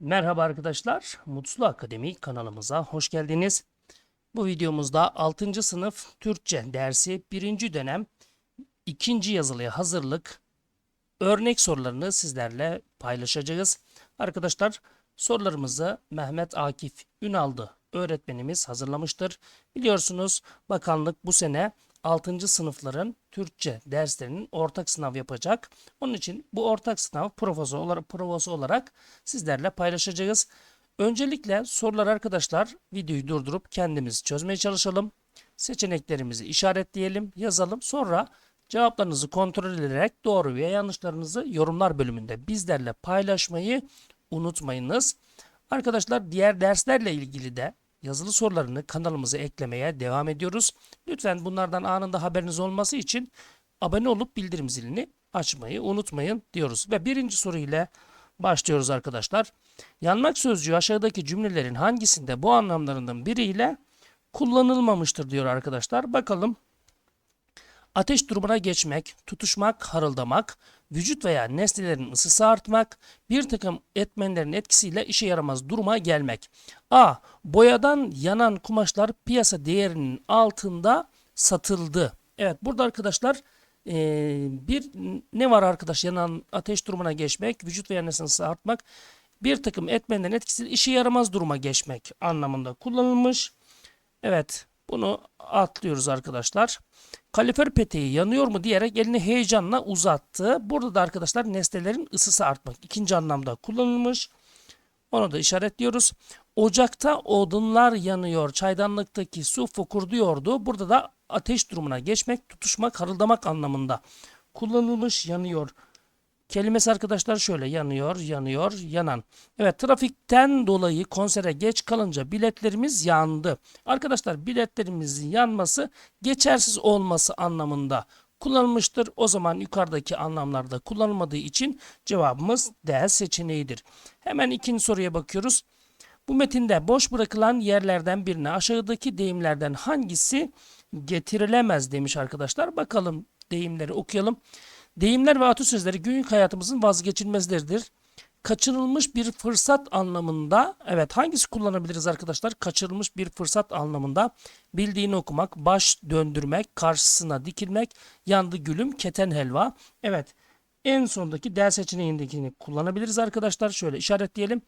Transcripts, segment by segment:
Merhaba arkadaşlar, Mutlu Akademi kanalımıza hoş geldiniz. Bu videomuzda 6. sınıf Türkçe dersi 1. dönem 2. yazılıya hazırlık örnek sorularını sizlerle paylaşacağız. Arkadaşlar sorularımızı Mehmet Akif Ünaldı öğretmenimiz hazırlamıştır. Biliyorsunuz bakanlık bu sene 6. sınıfların Türkçe derslerinin ortak sınav yapacak. Onun için bu ortak sınav provası olarak, provası olarak sizlerle paylaşacağız. Öncelikle sorular arkadaşlar videoyu durdurup kendimiz çözmeye çalışalım. Seçeneklerimizi işaretleyelim, yazalım. Sonra cevaplarınızı kontrol ederek doğru veya yanlışlarınızı yorumlar bölümünde bizlerle paylaşmayı unutmayınız. Arkadaşlar diğer derslerle ilgili de yazılı sorularını kanalımıza eklemeye devam ediyoruz. Lütfen bunlardan anında haberiniz olması için abone olup bildirim zilini açmayı unutmayın diyoruz. Ve birinci soru ile başlıyoruz arkadaşlar. Yanmak sözcüğü aşağıdaki cümlelerin hangisinde bu anlamlarından biriyle kullanılmamıştır diyor arkadaşlar. Bakalım. Ateş durumuna geçmek, tutuşmak, harıldamak, vücut veya nesnelerin ısısı artmak, bir takım etmenlerin etkisiyle işe yaramaz duruma gelmek. A. Boyadan yanan kumaşlar piyasa değerinin altında satıldı. Evet burada arkadaşlar eee, bir ne var arkadaş yanan ateş durumuna geçmek, vücut veya ısısı artmak, bir takım etmenlerin etkisiyle işe yaramaz duruma geçmek anlamında kullanılmış. Evet bunu atlıyoruz arkadaşlar. Kalifer peteği yanıyor mu diyerek elini heyecanla uzattı. Burada da arkadaşlar nesnelerin ısısı artmak ikinci anlamda kullanılmış. Onu da işaretliyoruz. Ocakta odunlar yanıyor. Çaydanlıktaki su fokurduyordu. Burada da ateş durumuna geçmek, tutuşmak, harıldamak anlamında kullanılmış yanıyor. Kelimesi arkadaşlar şöyle yanıyor, yanıyor, yanan. Evet trafikten dolayı konsere geç kalınca biletlerimiz yandı. Arkadaşlar biletlerimizin yanması geçersiz olması anlamında kullanılmıştır. O zaman yukarıdaki anlamlarda kullanılmadığı için cevabımız D seçeneğidir. Hemen ikinci soruya bakıyoruz. Bu metinde boş bırakılan yerlerden birine aşağıdaki deyimlerden hangisi getirilemez demiş arkadaşlar. Bakalım deyimleri okuyalım. Deyimler ve atasözleri günlük hayatımızın vazgeçilmezleridir. Kaçırılmış bir fırsat anlamında, evet hangisi kullanabiliriz arkadaşlar? Kaçırılmış bir fırsat anlamında bildiğini okumak, baş döndürmek, karşısına dikilmek, yandı gülüm, keten helva. Evet en sondaki D seçeneğindekini kullanabiliriz arkadaşlar. Şöyle işaretleyelim.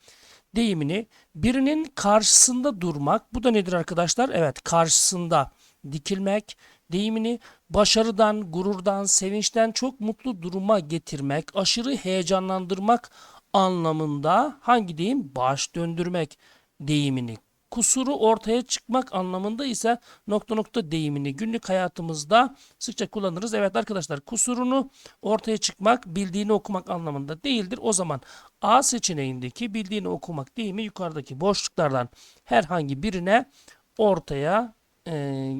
Deyimini birinin karşısında durmak. Bu da nedir arkadaşlar? Evet karşısında dikilmek deyimini başarıdan, gururdan, sevinçten çok mutlu duruma getirmek, aşırı heyecanlandırmak anlamında hangi deyim? Baş döndürmek deyimini. Kusuru ortaya çıkmak anlamında ise nokta nokta deyimini günlük hayatımızda sıkça kullanırız. Evet arkadaşlar kusurunu ortaya çıkmak, bildiğini okumak anlamında değildir. O zaman A seçeneğindeki bildiğini okumak deyimi yukarıdaki boşluklardan herhangi birine ortaya e,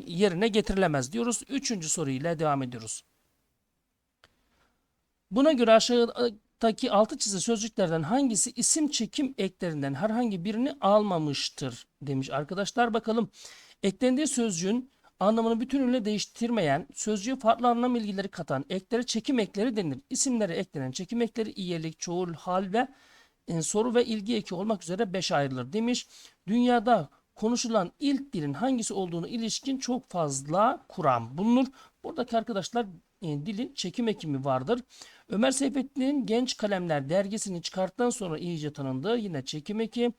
yerine getirilemez diyoruz. Üçüncü soru ile devam ediyoruz. Buna göre aşağıdaki altı çizili sözcüklerden hangisi isim çekim eklerinden herhangi birini almamıştır demiş arkadaşlar. Bakalım eklendiği sözcüğün anlamını bütünüyle değiştirmeyen, sözcüğe farklı anlam ilgileri katan eklere çekim ekleri denir. İsimlere eklenen çekim ekleri iyilik, çoğul, hal ve e, soru ve ilgi eki olmak üzere beş ayrılır demiş. Dünyada konuşulan ilk dilin hangisi olduğunu ilişkin çok fazla kuram bulunur. Buradaki arkadaşlar e, dilin çekim ekimi vardır. Ömer Seyfettin'in Genç Kalemler dergisini çıkarttıktan sonra iyice tanındı. Yine çekim eki.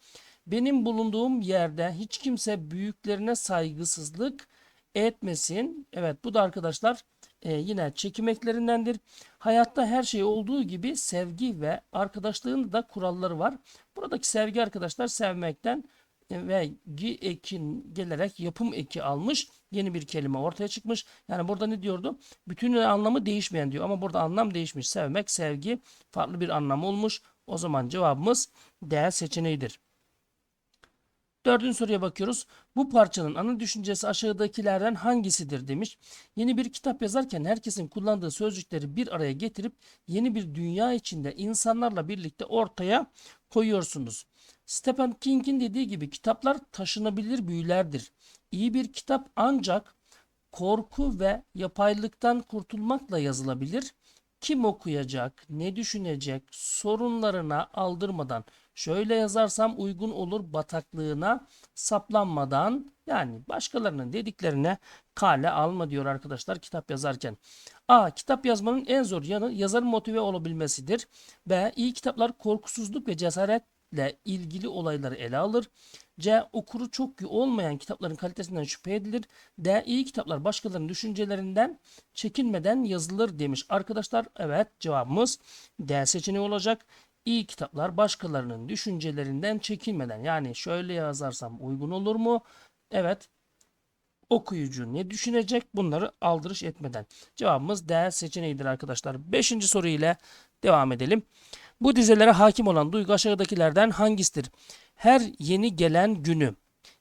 Benim bulunduğum yerde hiç kimse büyüklerine saygısızlık etmesin. Evet bu da arkadaşlar e, yine çekim eklerindendir. Hayatta her şey olduğu gibi sevgi ve arkadaşlığın da kuralları var. Buradaki sevgi arkadaşlar sevmekten ve gi ekin gelerek yapım eki almış. Yeni bir kelime ortaya çıkmış. Yani burada ne diyordu? Bütün anlamı değişmeyen diyor. Ama burada anlam değişmiş. Sevmek, sevgi farklı bir anlam olmuş. O zaman cevabımız D seçeneğidir. Dördüncü soruya bakıyoruz. Bu parçanın ana düşüncesi aşağıdakilerden hangisidir demiş. Yeni bir kitap yazarken herkesin kullandığı sözcükleri bir araya getirip yeni bir dünya içinde insanlarla birlikte ortaya koyuyorsunuz. Stephen King'in dediği gibi kitaplar taşınabilir büyülerdir. İyi bir kitap ancak korku ve yapaylıktan kurtulmakla yazılabilir. Kim okuyacak, ne düşünecek sorunlarına aldırmadan şöyle yazarsam uygun olur bataklığına saplanmadan yani başkalarının dediklerine kale alma diyor arkadaşlar kitap yazarken. A. Kitap yazmanın en zor yanı yazarın motive olabilmesidir. B. İyi kitaplar korkusuzluk ve cesaretle ilgili olayları ele alır. C. Okuru çok olmayan kitapların kalitesinden şüphe edilir. D. İyi kitaplar başkalarının düşüncelerinden çekinmeden yazılır demiş. Arkadaşlar evet cevabımız D seçeneği olacak. İyi kitaplar başkalarının düşüncelerinden çekinmeden yani şöyle yazarsam uygun olur mu? Evet okuyucu ne düşünecek bunları aldırış etmeden. Cevabımız D seçeneğidir arkadaşlar. Beşinci soru ile devam edelim. Bu dizelere hakim olan duygu aşağıdakilerden hangisidir? Her yeni gelen günü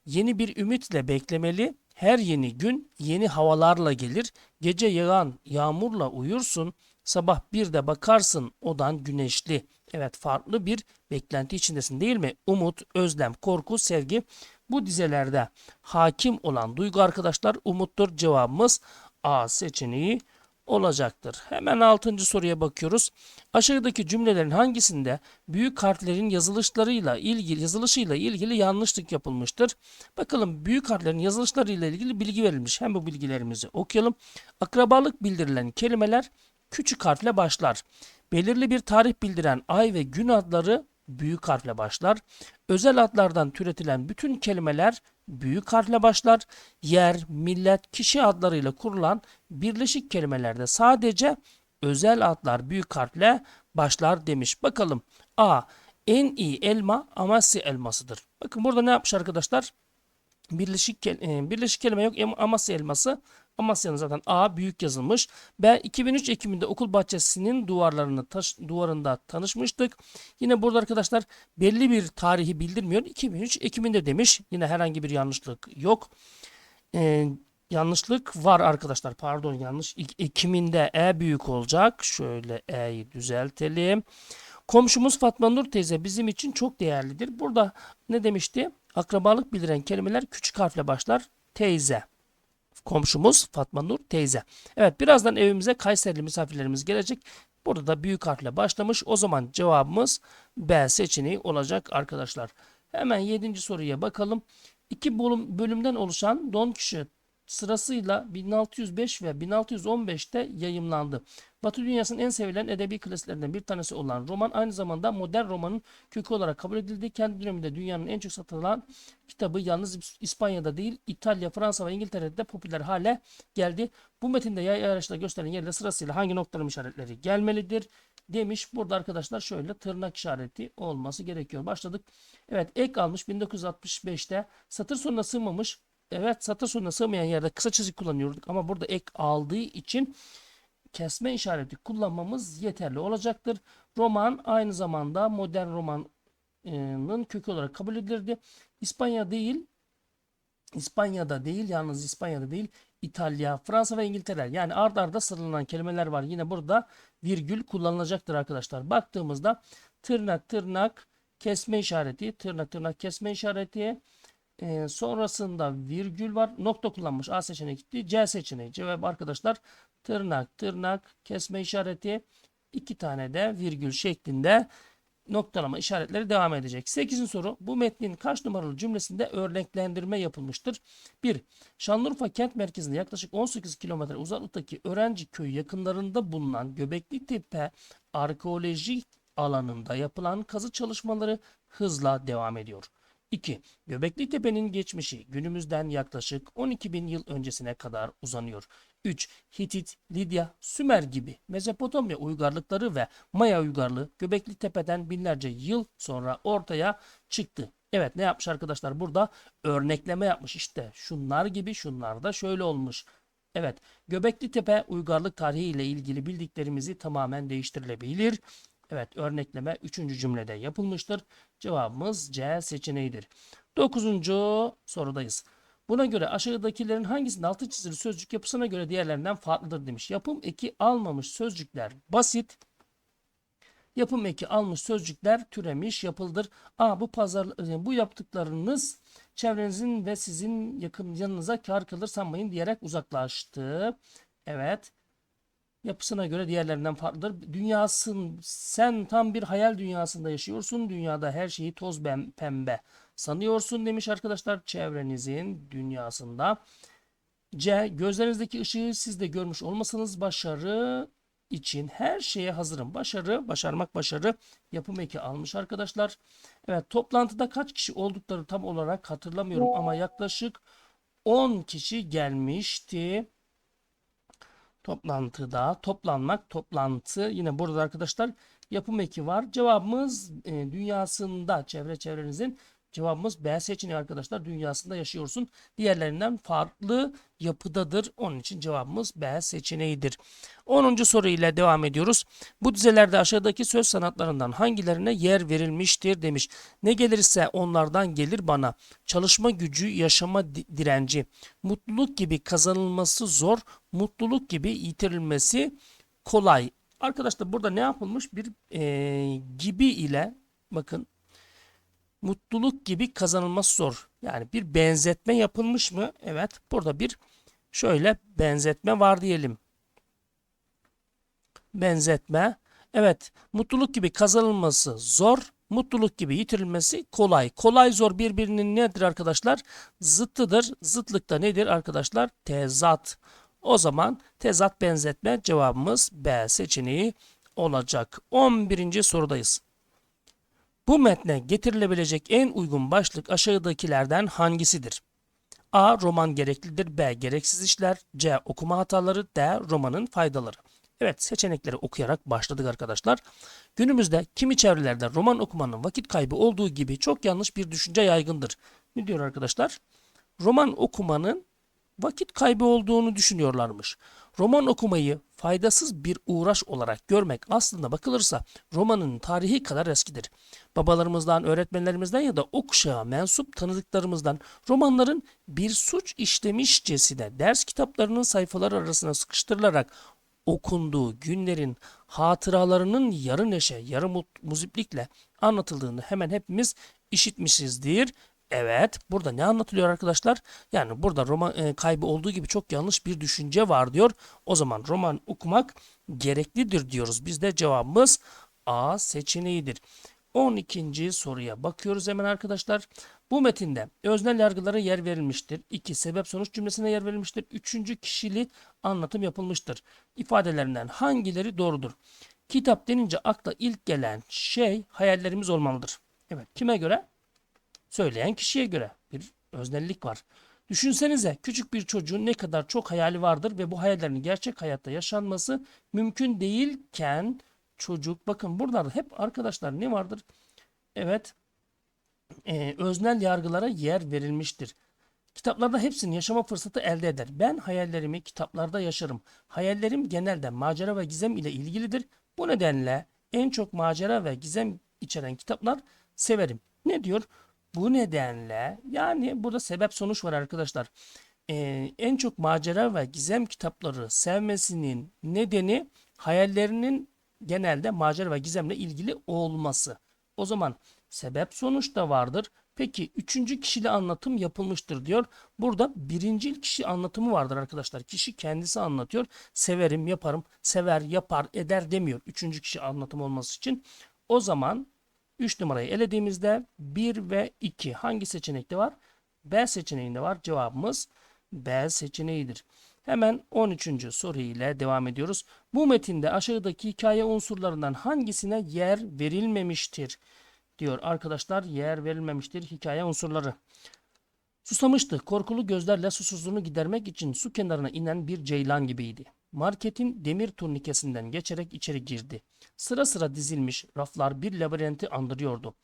yeni bir ümitle beklemeli. Her yeni gün yeni havalarla gelir. Gece yağan yağmurla uyursun. Sabah bir de bakarsın odan güneşli. Evet farklı bir beklenti içindesin değil mi? Umut, özlem, korku, sevgi bu dizelerde hakim olan duygu arkadaşlar umuttur. Cevabımız A seçeneği olacaktır. Hemen 6. soruya bakıyoruz. Aşağıdaki cümlelerin hangisinde büyük harflerin yazılışlarıyla ilgili yazılışıyla ilgili yanlışlık yapılmıştır? Bakalım büyük harflerin yazılışlarıyla ilgili bilgi verilmiş. Hem bu bilgilerimizi okuyalım. Akrabalık bildirilen kelimeler küçük harfle başlar. Belirli bir tarih bildiren ay ve gün adları büyük harfle başlar. Özel adlardan türetilen bütün kelimeler büyük harfle başlar. Yer, millet, kişi adlarıyla kurulan birleşik kelimelerde sadece özel adlar büyük harfle başlar demiş. Bakalım A. En iyi elma Amasya elmasıdır. Bakın burada ne yapmış arkadaşlar? Birleşik, e, birleşik kelime yok. Amasya elması. Amasya'nın zaten A büyük yazılmış. B 2003 Ekim'inde okul bahçesinin duvarlarını taş, duvarında tanışmıştık. Yine burada arkadaşlar belli bir tarihi bildirmiyor. 2003 Ekim'inde demiş. Yine herhangi bir yanlışlık yok. Ee, yanlışlık var arkadaşlar. Pardon yanlış. Ekim'inde E büyük olacak. Şöyle E'yi düzeltelim. Komşumuz Fatma Nur teyze bizim için çok değerlidir. Burada ne demişti? Akrabalık bildiren kelimeler küçük harfle başlar. Teyze komşumuz Fatma Nur teyze. Evet birazdan evimize Kayserili misafirlerimiz gelecek. Burada da büyük harfle başlamış. O zaman cevabımız B seçeneği olacak arkadaşlar. Hemen 7. soruya bakalım. İki bölümden oluşan Don Quixote sırasıyla 1605 ve 1615'te yayımlandı. Batı dünyasının en sevilen edebi klasiklerinden bir tanesi olan roman aynı zamanda modern romanın kökü olarak kabul edildi. Kendi döneminde dünyanın en çok satılan kitabı yalnız İspanya'da değil İtalya, Fransa ve İngiltere'de de popüler hale geldi. Bu metinde yay araçla gösterilen yerle sırasıyla hangi noktaların işaretleri gelmelidir? demiş. Burada arkadaşlar şöyle tırnak işareti olması gerekiyor. Başladık. Evet ek almış 1965'te satır sonuna sığmamış Evet satır sonuna sığmayan yerde kısa çizik kullanıyorduk ama burada ek aldığı için kesme işareti kullanmamız yeterli olacaktır. Roman aynı zamanda modern romanın kökü olarak kabul edilirdi. İspanya değil, İspanya'da değil, yalnız İspanya'da değil, İtalya, Fransa ve İngiltere. Yani ard arda sıralanan kelimeler var. Yine burada virgül kullanılacaktır arkadaşlar. Baktığımızda tırnak tırnak kesme işareti, tırnak tırnak kesme işareti, e, sonrasında virgül var. Nokta kullanmış. A seçeneği gitti. C seçeneği. Cevap arkadaşlar tırnak tırnak kesme işareti iki tane de virgül şeklinde noktalama işaretleri devam edecek. 8. soru bu metnin kaç numaralı cümlesinde örneklendirme yapılmıştır? 1. Şanlıurfa kent merkezinde yaklaşık 18 kilometre uzaklıktaki Öğrenci Köyü yakınlarında bulunan Göbekli Tepe arkeolojik alanında yapılan kazı çalışmaları hızla devam ediyor. 2. Göbekli Tepe'nin geçmişi günümüzden yaklaşık 12 bin yıl öncesine kadar uzanıyor. 3. Hitit, Lidya, Sümer gibi Mezopotamya uygarlıkları ve Maya uygarlığı Göbekli Tepe'den binlerce yıl sonra ortaya çıktı. Evet ne yapmış arkadaşlar burada örnekleme yapmış işte şunlar gibi şunlar da şöyle olmuş. Evet Göbekli Tepe uygarlık tarihi ile ilgili bildiklerimizi tamamen değiştirilebilir. Evet örnekleme 3. cümlede yapılmıştır. Cevabımız C seçeneğidir. 9. sorudayız. Buna göre aşağıdakilerin hangisinde altı çizili sözcük yapısına göre diğerlerinden farklıdır demiş. Yapım eki almamış sözcükler basit. Yapım eki almış sözcükler türemiş yapıldır. A bu pazar e, bu yaptıklarınız çevrenizin ve sizin yakın yanınıza kar kılır sanmayın diyerek uzaklaştı. Evet. Yapısına göre diğerlerinden farklıdır. Dünyasın sen tam bir hayal dünyasında yaşıyorsun. Dünyada her şeyi toz pembe sanıyorsun demiş arkadaşlar çevrenizin dünyasında. C. Gözlerinizdeki ışığı siz de görmüş olmasanız başarı için her şeye hazırım. Başarı, başarmak başarı. Yapım eki almış arkadaşlar. Evet toplantıda kaç kişi oldukları tam olarak hatırlamıyorum ama yaklaşık 10 kişi gelmişti. Toplantıda toplanmak, toplantı yine burada arkadaşlar yapım eki var. Cevabımız e, dünyasında çevre çevrenizin cevabımız B seçeneği arkadaşlar. Dünyasında yaşıyorsun. Diğerlerinden farklı yapıdadır. Onun için cevabımız B seçeneğidir. 10. soru ile devam ediyoruz. Bu dizelerde aşağıdaki söz sanatlarından hangilerine yer verilmiştir demiş. Ne gelirse onlardan gelir bana. Çalışma gücü, yaşama di- direnci. Mutluluk gibi kazanılması zor, mutluluk gibi yitirilmesi kolay. Arkadaşlar burada ne yapılmış? Bir eee, gibi ile bakın mutluluk gibi kazanılması zor. Yani bir benzetme yapılmış mı? Evet. Burada bir şöyle benzetme var diyelim. Benzetme. Evet. Mutluluk gibi kazanılması zor. Mutluluk gibi yitirilmesi kolay. Kolay zor birbirinin nedir arkadaşlar? Zıttıdır. Zıtlıkta nedir arkadaşlar? Tezat. O zaman tezat benzetme cevabımız B seçeneği olacak. 11. sorudayız. Bu metne getirilebilecek en uygun başlık aşağıdakilerden hangisidir? A. Roman gereklidir. B. Gereksiz işler. C. Okuma hataları. D. Romanın faydaları. Evet seçenekleri okuyarak başladık arkadaşlar. Günümüzde kimi çevrelerde roman okumanın vakit kaybı olduğu gibi çok yanlış bir düşünce yaygındır. Ne diyor arkadaşlar? Roman okumanın vakit kaybı olduğunu düşünüyorlarmış. Roman okumayı faydasız bir uğraş olarak görmek aslında bakılırsa romanın tarihi kadar eskidir. Babalarımızdan, öğretmenlerimizden ya da o kuşağa mensup tanıdıklarımızdan romanların bir suç işlemişçesine ders kitaplarının sayfaları arasına sıkıştırılarak okunduğu günlerin hatıralarının yarı neşe, yarı muziplikle anlatıldığını hemen hepimiz işitmişizdir. Evet, burada ne anlatılıyor arkadaşlar? Yani burada roman e, kaybı olduğu gibi çok yanlış bir düşünce var diyor. O zaman roman okumak gereklidir diyoruz. Biz de cevabımız A seçeneğidir. 12. soruya bakıyoruz hemen arkadaşlar. Bu metinde öznel yargılara yer verilmiştir. 2. Sebep sonuç cümlesine yer verilmiştir. 3. kişili anlatım yapılmıştır. İfadelerinden hangileri doğrudur? Kitap denince akla ilk gelen şey hayallerimiz olmalıdır. Evet, kime göre? Söyleyen kişiye göre bir öznellik var. Düşünsenize küçük bir çocuğun ne kadar çok hayali vardır ve bu hayallerin gerçek hayatta yaşanması mümkün değilken çocuk bakın burada hep arkadaşlar ne vardır? Evet e, öznel yargılara yer verilmiştir. Kitaplarda hepsinin yaşama fırsatı elde eder. Ben hayallerimi kitaplarda yaşarım. Hayallerim genelde macera ve gizem ile ilgilidir. Bu nedenle en çok macera ve gizem içeren kitaplar severim. Ne diyor? Bu nedenle yani burada sebep sonuç var arkadaşlar. Ee, en çok macera ve gizem kitapları sevmesinin nedeni hayallerinin genelde macera ve gizemle ilgili olması. O zaman sebep sonuç da vardır. Peki üçüncü kişili anlatım yapılmıştır diyor. Burada birincil kişi anlatımı vardır arkadaşlar. Kişi kendisi anlatıyor. Severim, yaparım, sever, yapar, eder demiyor. Üçüncü kişi anlatım olması için. O zaman 3 numarayı elediğimizde 1 ve 2 hangi seçenekte var? B seçeneğinde var. Cevabımız B seçeneğidir. Hemen 13. soru ile devam ediyoruz. Bu metinde aşağıdaki hikaye unsurlarından hangisine yer verilmemiştir? Diyor arkadaşlar yer verilmemiştir hikaye unsurları. Susamıştı. Korkulu gözlerle susuzluğunu gidermek için su kenarına inen bir ceylan gibiydi. Marketin demir turnikesinden geçerek içeri girdi. Sıra sıra dizilmiş raflar bir labirenti andırıyordu.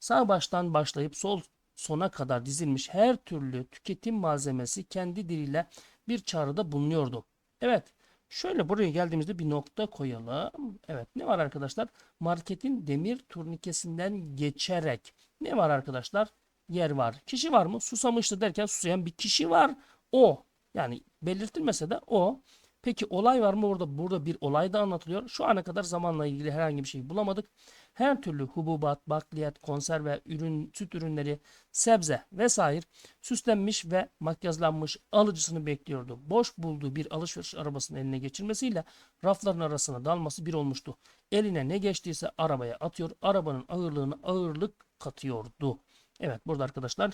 Sağ baştan başlayıp sol sona kadar dizilmiş her türlü tüketim malzemesi kendi diliyle bir çağrıda bulunuyordu. Evet, şöyle buraya geldiğimizde bir nokta koyalım. Evet, ne var arkadaşlar? Marketin demir turnikesinden geçerek ne var arkadaşlar? Yer var. Kişi var mı? Susamıştı derken susayan bir kişi var. O. Yani belirtilmese de o. Peki olay var mı orada? Burada bir olay da anlatılıyor. Şu ana kadar zamanla ilgili herhangi bir şey bulamadık. her türlü hububat, bakliyat, konserve, ürün, süt ürünleri, sebze vesaire süslenmiş ve makyajlanmış alıcısını bekliyordu. Boş bulduğu bir alışveriş arabasının eline geçirmesiyle rafların arasına dalması bir olmuştu. Eline ne geçtiyse arabaya atıyor, arabanın ağırlığını ağırlık katıyordu. Evet burada arkadaşlar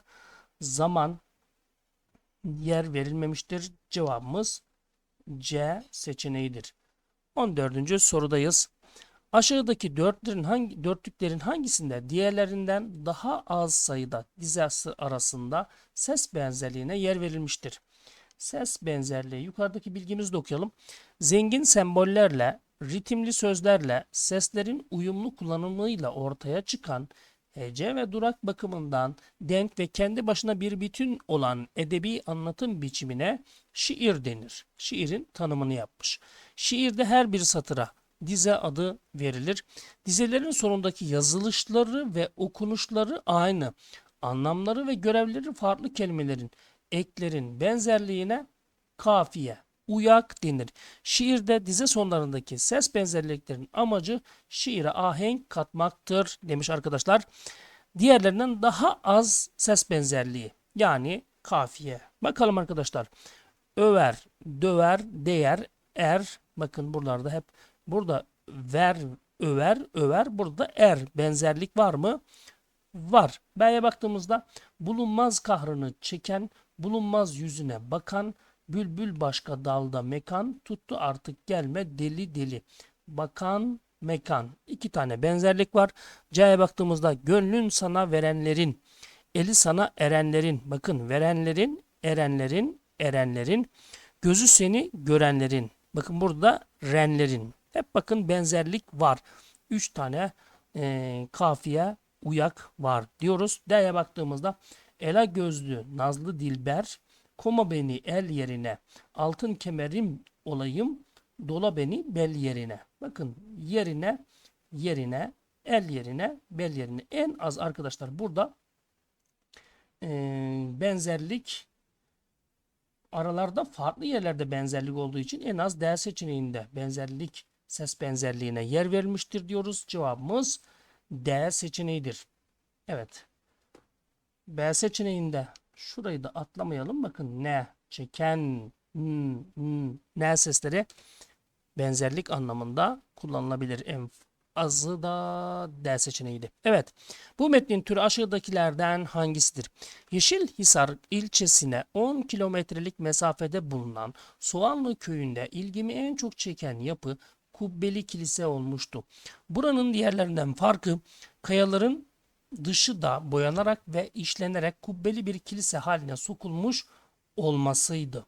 zaman yer verilmemiştir. Cevabımız C seçeneğidir. 14. sorudayız. Aşağıdaki dörtlerin hangi dörtlüklerin hangisinde diğerlerinden daha az sayıda dizesi arasında ses benzerliğine yer verilmiştir? Ses benzerliği yukarıdaki bilgimizi de okuyalım. Zengin sembollerle, ritimli sözlerle, seslerin uyumlu kullanımıyla ortaya çıkan hece ve durak bakımından denk ve kendi başına bir bütün olan edebi anlatım biçimine şiir denir. Şiirin tanımını yapmış. Şiirde her bir satıra dize adı verilir. Dizelerin sonundaki yazılışları ve okunuşları aynı. Anlamları ve görevleri farklı kelimelerin, eklerin benzerliğine kafiye, uyak denir. Şiirde dize sonlarındaki ses benzerliklerin amacı şiire ahenk katmaktır demiş arkadaşlar. Diğerlerinden daha az ses benzerliği yani kafiye. Bakalım arkadaşlar. Över, döver, değer, er. Bakın buralarda hep burada ver, över, över. Burada er. Benzerlik var mı? Var. B'ye baktığımızda bulunmaz kahrını çeken, bulunmaz yüzüne bakan, bülbül başka dalda mekan, tuttu artık gelme deli deli. Bakan, mekan. İki tane benzerlik var. C'ye baktığımızda gönlün sana verenlerin, eli sana erenlerin, bakın verenlerin, erenlerin, erenlerin, gözü seni görenlerin. Bakın burada renlerin. Hep bakın benzerlik var. Üç tane e, kafiye uyak var diyoruz. D'ye baktığımızda ela gözlü nazlı dilber koma beni el yerine altın kemerim olayım dola beni bel yerine. Bakın yerine yerine el yerine bel yerine en az arkadaşlar burada e, benzerlik aralarda farklı yerlerde benzerlik olduğu için en az D seçeneğinde benzerlik ses benzerliğine yer verilmiştir diyoruz. Cevabımız D seçeneğidir. Evet. B seçeneğinde şurayı da atlamayalım. Bakın ne, çeken, n, ne sesleri benzerlik anlamında kullanılabilir. En azı da D seçeneğiydi. Evet. Bu metnin türü aşağıdakilerden hangisidir? Yeşilhisar ilçesine 10 kilometrelik mesafede bulunan Soğanlı köyünde ilgimi en çok çeken yapı kubbeli kilise olmuştu. Buranın diğerlerinden farkı kayaların dışı da boyanarak ve işlenerek kubbeli bir kilise haline sokulmuş olmasıydı.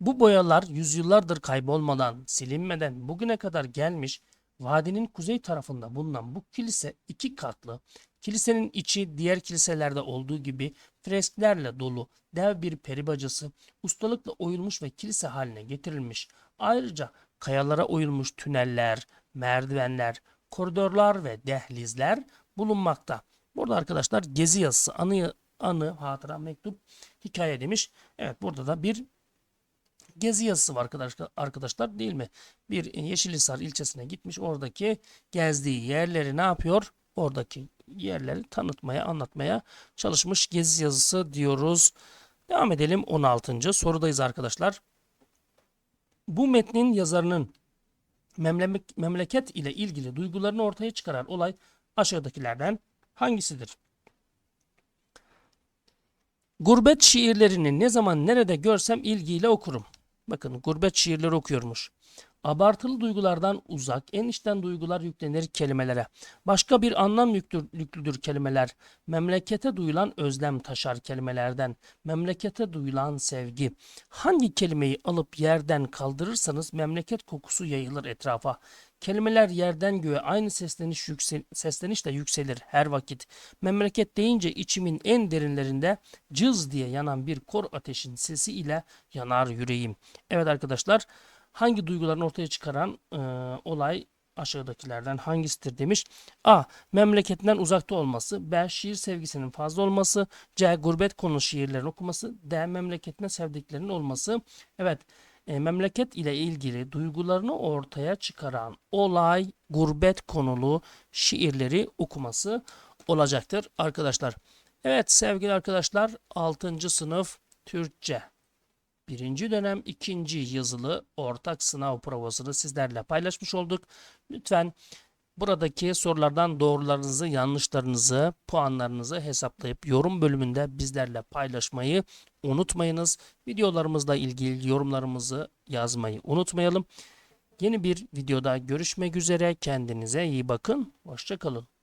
Bu boyalar yüzyıllardır kaybolmadan, silinmeden bugüne kadar gelmiş, vadinin kuzey tarafında bulunan bu kilise iki katlı, kilisenin içi diğer kiliselerde olduğu gibi fresklerle dolu dev bir peri bacası ustalıkla oyulmuş ve kilise haline getirilmiş. Ayrıca kayalara oyulmuş tüneller, merdivenler, koridorlar ve dehlizler bulunmakta. Burada arkadaşlar gezi yazısı, anı, anı, hatıra, mektup, hikaye demiş. Evet burada da bir gezi yazısı var arkadaşlar, arkadaşlar değil mi? Bir Yeşilhisar ilçesine gitmiş. Oradaki gezdiği yerleri ne yapıyor? Oradaki yerleri tanıtmaya, anlatmaya çalışmış gezi yazısı diyoruz. Devam edelim 16. sorudayız arkadaşlar. Bu metnin yazarının memleket ile ilgili duygularını ortaya çıkaran olay aşağıdakilerden hangisidir? Gurbet şiirlerini ne zaman nerede görsem ilgiyle okurum. Bakın gurbet şiirleri okuyormuş. Abartılı duygulardan uzak, en içten duygular yüklenir kelimelere. Başka bir anlam yüklüdür kelimeler. Memlekete duyulan özlem taşar kelimelerden. Memlekete duyulan sevgi. Hangi kelimeyi alıp yerden kaldırırsanız memleket kokusu yayılır etrafa. Kelimeler yerden göğe aynı sesleniş yüksel, seslenişle yükselir her vakit. Memleket deyince içimin en derinlerinde cız diye yanan bir kor ateşin sesi ile yanar yüreğim. Evet arkadaşlar hangi duyguların ortaya çıkaran e, olay aşağıdakilerden hangisidir demiş. A. Memleketinden uzakta olması. B. Şiir sevgisinin fazla olması. C. Gurbet konu şiirlerin okuması. D. Memleketine sevdiklerinin olması. Evet. e, memleket ile ilgili duygularını ortaya çıkaran olay, gurbet konulu şiirleri okuması olacaktır arkadaşlar. Evet sevgili arkadaşlar 6. sınıf Türkçe birinci dönem ikinci yazılı ortak sınav provasını sizlerle paylaşmış olduk. Lütfen buradaki sorulardan doğrularınızı, yanlışlarınızı, puanlarınızı hesaplayıp yorum bölümünde bizlerle paylaşmayı unutmayınız. Videolarımızla ilgili yorumlarımızı yazmayı unutmayalım. Yeni bir videoda görüşmek üzere. Kendinize iyi bakın. Hoşçakalın.